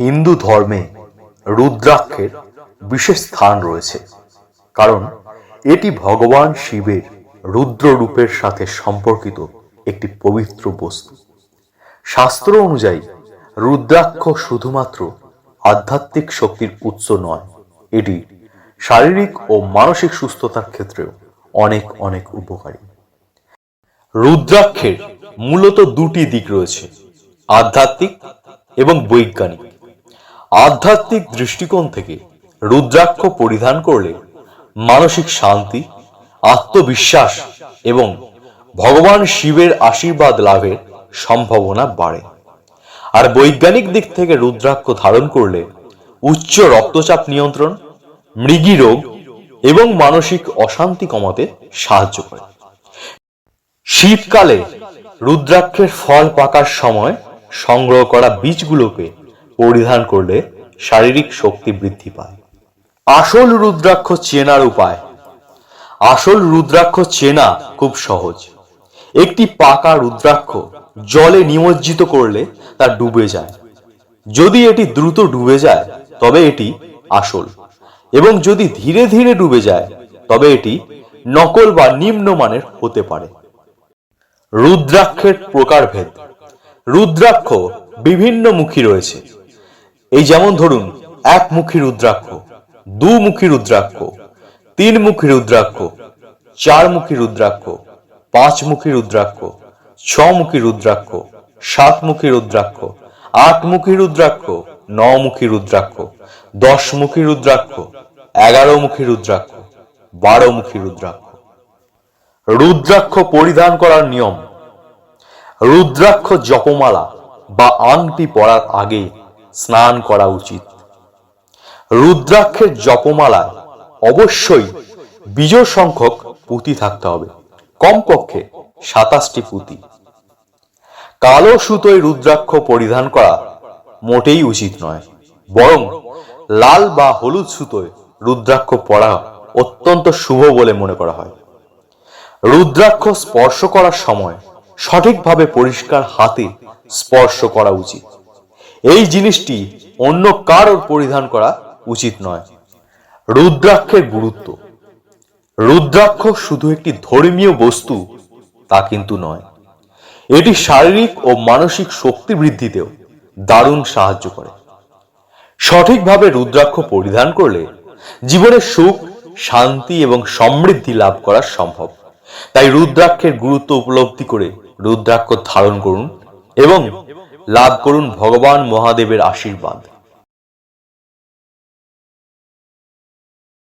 হিন্দু ধর্মে রুদ্রাক্ষের বিশেষ স্থান রয়েছে, কারণ এটি ভগবান শিবের রুদ্র রূপের সাথে সম্পর্কিত একটি পবিত্র বস্তু। শাস্ত্র অনুযায়ী, রুদ্রাক্ষ শুধুমাত্র আধ্যাত্মিক শক্তির উৎস নয়, এটি শারীরিক ও মানসিক সুস্থতার ক্ষেত্রেও অনেক অনেক উপকারী। রুদ্রাক্ষের মূলত দুটি দিক রয়েছে, আধ্যাত্মিক এবং বৈজ্ঞানিক। আধ্যাত্মিক দৃষ্টিকোণ থেকে রুদ্রাক্ষ পরিধান করলে মানসিক শান্তি, আত্মবিশ্বাস এবং ভগবান শিবের আশীর্বাদ লাভের সম্ভাবনা বাড়ে। আর বৈজ্ঞানিক দিক থেকে রুদ্রাক্ষ ধারণ করলে উচ্চ রক্তচাপ নিয়ন্ত্রণ, মৃগী রোগ এবং মানসিক অশান্তি কমাতে সাহায্য করে। শীতকালে রুদ্রাক্ষের ফল পাকার সময় সংগ্রহ করা বীজগুলোকে পরিধান করলে শারীরিক শক্তি বৃদ্ধি পায়। আসল রুদ্রাক্ষ চেনার উপায়। আসল রুদ্রাক্ষ চেনা খুব সহজ। একটি পাকা রুদ্রাক্ষ জলে নিমজ্জিত করলে তা ডুবে যায়। যদি এটি দ্রুত ডুবে যায়, তবে এটি আসল। এবং যদি ধীরে ধীরে ডুবে যায়, তবে এটি নকল বা নিম্নমানের হতে পারে। রুদ্রাক্ষের প্রকারভেদ। রুদ্রাক্ষ বিভিন্ন মুখী রয়েছে। এই যেমন ধরুন একমুখী রুদ্রাক্ষ দুমুখী রুদ্রাক্ষ তিনমুখী রুদ্রাক্ষ চারমুখী রুদ্রাক্ষ পাঁচমুখী রুদ্রাক্ষ ছমুখী রুদ্রাক্ষ সাতমুখী রুদ্রাক্ষ আটমুখী রুদ্রাক্ষ নমুখী রুদ্রাক্ষ দশমুখী রুদ্রাক্ষ এগারোমুখী রুদ্রাক্ষ বারোমুখী রুদ্রাক্ষ রুদ্রাক্ষ পরিধান করার নিয়ম রুদ্রাক্ষ জপমালা বা আংটি পরার আগে স্নান করা উচিত। রুদ্রাক্ষের জপমালায় অবশ্যই বিজয় সংখ্যক পুঁতি থাকতে হবে। কমপক্ষে সাতাশটি পুঁতি। কালো সুতোয় রুদ্রাক্ষ পরিধান করা মোটেই উচিত নয়, বরং লাল বা হলুদ সুতোয় রুদ্রাক্ষ পরা অত্যন্ত শুভ বলে মনে করা হয়। রুদ্রাক্ষ স্পর্শ করার সময় সঠিকভাবে পরিষ্কার হাতে স্পর্শ করা উচিত। জিনিসটি অন্য কারোর পরিধান করা উচিত নয়। রুদ্রাক্ষের গুরুত্ব। রুদ্রাক্ষ শুধু একটি ধর্মীয় বস্তু, তা কিন্তু নয়। এটি শারীরিক ও মানসিক শক্তি বৃদ্ধিতেও দারুণ সাহায্য করে। সঠিকভাবে রুদ্রাক্ষ পরিধান করলে জীবনে সুখ, শান্তি এবং সমৃদ্ধি লাভ করা সম্ভব। তাই রুদ্রাক্ষের গুরুত্ব উপলব্ধি করে রুদ্রাক্ষ ধারণ করুন এবং লাভ করুন ভগবান মহাদেবের আশীর্বাদ।